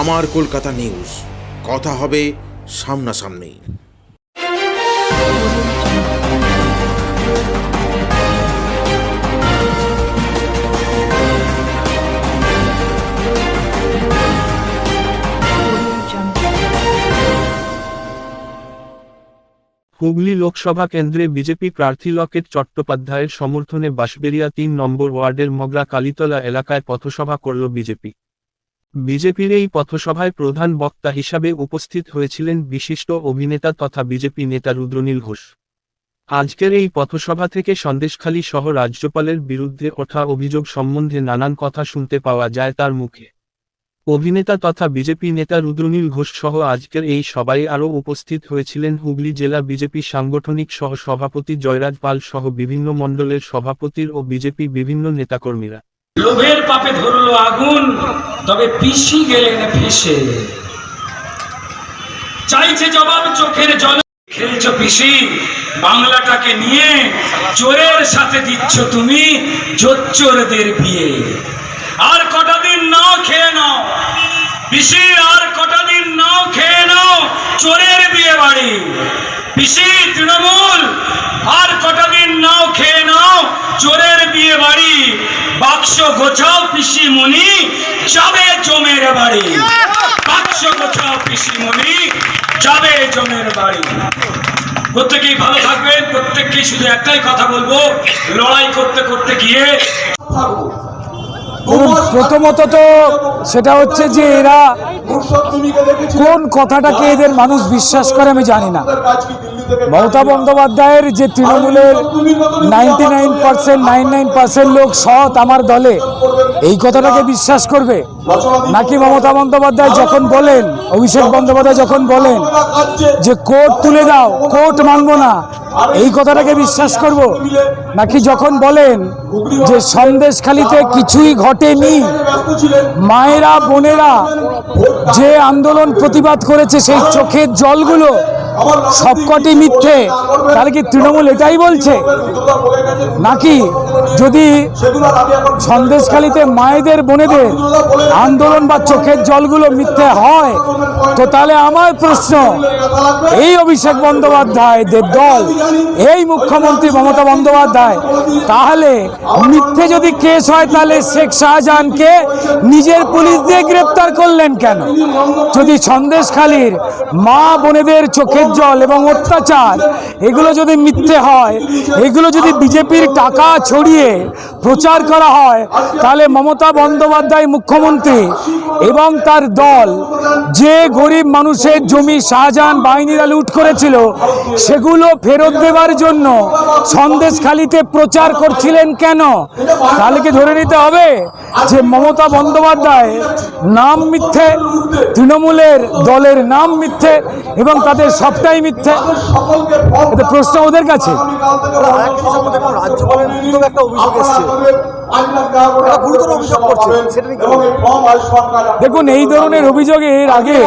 আমার কলকাতা নিউজ। কথা হবে সামনাসামনি। হুগলি লোকসভা কেন্দ্রে বিজেপি প্রার্থী লকেট চট্টোপাধ্যায়ের সমর্থনে বাঁশবেড়িয়া তিন নম্বর ওয়ার্ডের মগরা কালীতলা এলাকায় পথসভা করল বিজেপি। বিজেপির এই পথসভায় প্রধান বক্তা হিসাবে উপস্থিত হয়েছিলেন বিশিষ্ট অভিনেতা তথা বিজেপি নেতা রুদ্রনীল ঘোষ। আজকের এই পথসভা থেকে সন্দেশখালী সহ রাজ্যপালের বিরুদ্ধে ওঠা অভিযোগ সম্বন্ধে নানান কথা শুনতে পাওয়া যায় তার মুখে। অভিনেতা তথা বিজেপি নেতা রুদ্রনীল ঘোষ সহ আজকের এই সবাই আরও উপস্থিত হয়েছিলেন হুগলি জেলা বিজেপি সাংগঠনিক সহ সভাপতি জয়রাজ পাল সহ বিভিন্ন মণ্ডলের সভাপতির ও বিজেপি বিভিন্ন নেতাকর্মীরা। লোভের পাপে ধরলো আগুন, তবে পিসি গেলেন ফেসে চাইছে জবাব চোখের জল, খেলছো পিসি বাংলাটাকে নিয়ে চোরের সাথে দিচ্ছ তুমি জোচ্চোরদের বিয়ে। আর কটা দিন নাও খেয়ে নাও পিসি আর কটা দিন নাও খেয়ে নাও চোরের বিয়ে বাড়ি। পিসি তৃণমূল, আর কটা দিন নাও খেয়ে নাও চোরের বিয়ে বাড়ি বাক্স গোছাও পিসি মুনি যাবে জমের বাড়ি। বাক্স গোছাও পিসি মুনি যাবে জমের বাড়ি। প্রত্যেকেই ভালো থাকবেন প্রত্যেককেই শুধু একটাই কথা বলব লড়াই করতে করতে গিয়ে প্রথমত তো সেটা হচ্ছে যে এরা কোন কথাটাকে এদের মানুষ বিশ্বাস করে আমি জানি না। মমতা বন্দ্যোপাধ্যায়ের যে তৃণমূলের ninety nine percent nine nine percent লোক সৎ আমার দলে, এই কথাটাকে বিশ্বাস করবে? নাকি মমতা বন্দ্যোপাধ্যায় যখন বলেন, অভিষেক বন্দ্যোপাধ্যায় যখন বলেন যে কোর্ট তুলে দাও, কোর্ট মানব না, এই কথাটাকে বিশ্বাস করব? নাকি যখন বলেন যে সন্দেশখালিতে কিছুই ঘটেনি, মায়েরা, বোনেরা যে আন্দোলন প্রতিবাদ করেছে সেই চোখের জলগুলো সবকটি মিথ্যে, তাহলে কি তৃণমূল এটাই বলছে? নাকি যদি সন্দেশখালিতে মায়েদের বোনেদের আন্দোলন বা চোখের জলগুলো মিথ্যে হয়, তো তাহলে আমার প্রশ্ন, এই অভিষেক বন্দ্যোপাধ্যায়দের দল, এই মুখ্যমন্ত্রী মমতা বন্দ্যোপাধ্যায়, তাহলে মিথ্যে যদি কেস হয়, তাহলে শেখ শাহজাহানকে নিজের পুলিশ দিয়ে গ্রেপ্তার করলেন কেন? যদি সন্দেশখালীর মা বোনেদের চোখের জল এবং অত্যাচার, এগুলো যদি মিথ্যে হয়, এগুলো যদি বিজেপির টাকা ছড়িয়ে প্রচার করা হয়, তাহলে মমতা বন্দ্যোপাধ্যায় মুখ্যমন্ত্রী এবং তার দল, যে গরিব মানুষের জমি শাহজাহান বাহিনীরা লুট করেছিল, সেগুলো ফেরত দেওয়ার জন্য সন্দেশখালিতে প্রচার করছিলেন কেন? তাহলে কি ধরে নিতে হবে? যে মমতা বন্দ্যোপাধ্যায় নাম মিথ্যে তৃণমূলের দলের নাম মিথ্যে এবং তাদের সবটাই মিথ্যে এটা প্রশ্ন ওদের কাছে? দেখুন এই ধরনের অভিযোগে এর আগে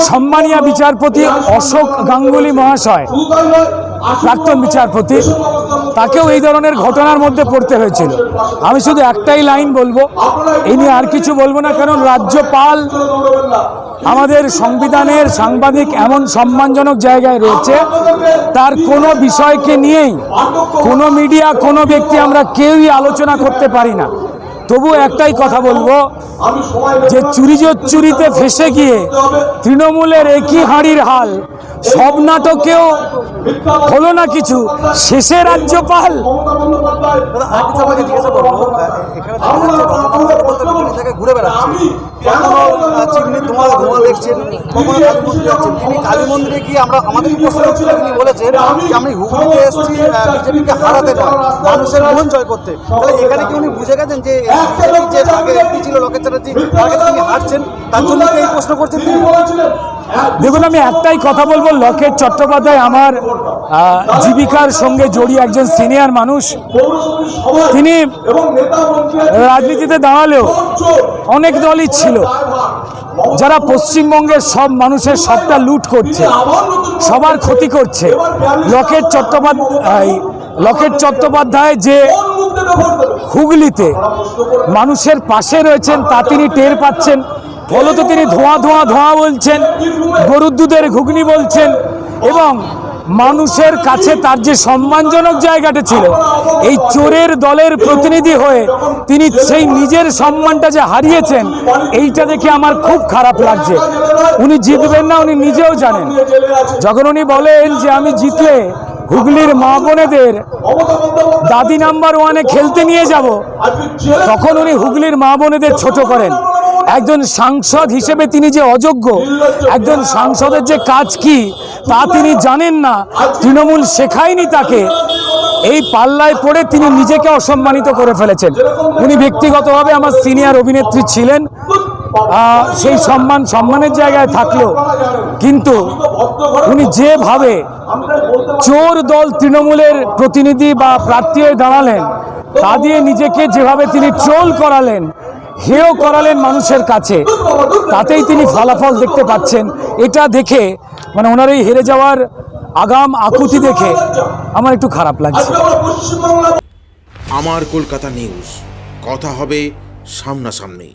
সম্মানীয় বিচারপতি অশোক গাঙ্গুলি মহাশয় প্রাক্তন বিচারপতি, তাকেও এই ধরনের ঘটনার মধ্যে পড়তে হয়েছিল। আমি শুধু একটাই লাইন বলব এই নিয়ে আর কিছু বলব না, কারণ রাজ্যপাল আমাদের সংবিধানের সাংবাদিক এমন সম্মানজনক জায়গায় রয়েছে, তার কোনো বিষয়কে নিয়েই কোনো মিডিয়া, কোনো ব্যক্তি আমরা কেউই আলোচনা করতে পারি না। তবু একটাই কথা বলব, যে চুরি চুরিতে ফেসে গিয়ে তৃণমূলের একই হাঁড়ির হাল সব নাটকেও হলো না কিছু। শেষে রাজ্যপাল। ঘুরে ধোঁয়া দেখছেন তিনি কালী মন্দিরে গিয়ে আমরা আমাদের হুগলিতে এসেছি হারাতে মানুষের মন জয় করতে তাহলে এখানে কি উনি বুঝে গেছেন যে ছিল লোকের তার জন্য এই প্রশ্ন করছেন তিনি দেখুন, আমি একটাই কথা বলব, লকেট চট্টোপাধ্যায় আমার জীবিকার সঙ্গে জড়িয়ে একজন সিনিয়র মানুষ। তিনি রাজনীতিতে দাঁড়ালেও অনেক দলই ছিল। যারা পশ্চিমবঙ্গের সব মানুষের সবটা লুট করছে, সবার ক্ষতি করছে। লকেট চট্টোপাধ্যায় লকেট চট্টোপাধ্যায় যে হুগলিতে মানুষের পাশে রয়েছেন, তা তিনি টের পাচ্ছেন। ফলত তিনি ধোঁয়া ধোঁয়া ধোঁয়া বলছেন, গরুর দুধের ঘুগনি বলছেন এবং মানুষের কাছে তার যে সম্মানজনক জায়গাটা ছিল, এই চোরের দলের প্রতিনিধি হয়ে তিনি সেই নিজের সম্মানটা যে হারিয়েছেন, এইটা দেখে আমার খুব খারাপ লাগছে। উনি জিতবেন না, উনি নিজেও জানেন। যখন উনি বলেন যে আমি জিতলে হুগলির মা বোনেদের দাদি নাম্বার ওয়ানে খেলতে নিয়ে যাব, তখন উনি হুগলির মা বোনেদের ছোট করেন। একজন সাংসদ হিসেবে তিনি যে অযোগ্য, একজন সাংসদের যে কাজ কি, তা তিনি জানেন না, তৃণমূল শেখায়নি তাকে। এই পাল্লায় পড়ে তিনি নিজেকে অসম্মানিত করে ফেলেছেন। উনি ব্যক্তিগতভাবে আমার সিনিয়র অভিনেত্রী ছিলেন। সেই সম্মান, সম্মানের জায়গায় থাকলেও। কিন্তু উনি যেভাবে চোর দল তৃণমূলের প্রতিনিধি বা প্রার্থী হয়ে দাঁড়ালেন, তা দিয়ে নিজেকে যেভাবে তিনি ট্রোল করালেন হেয় করালেন মানুষের কাছে। তাতেই তিনি ফলাফল দেখতে পাচ্ছেন। এটা দেখে মানে ওনার এই হেরে যাওয়ার আগাম আকুতি দেখে আমার একটু খারাপ লাগছে। আমার কলকাতা নিউজ কথা হবে সামনাসামনি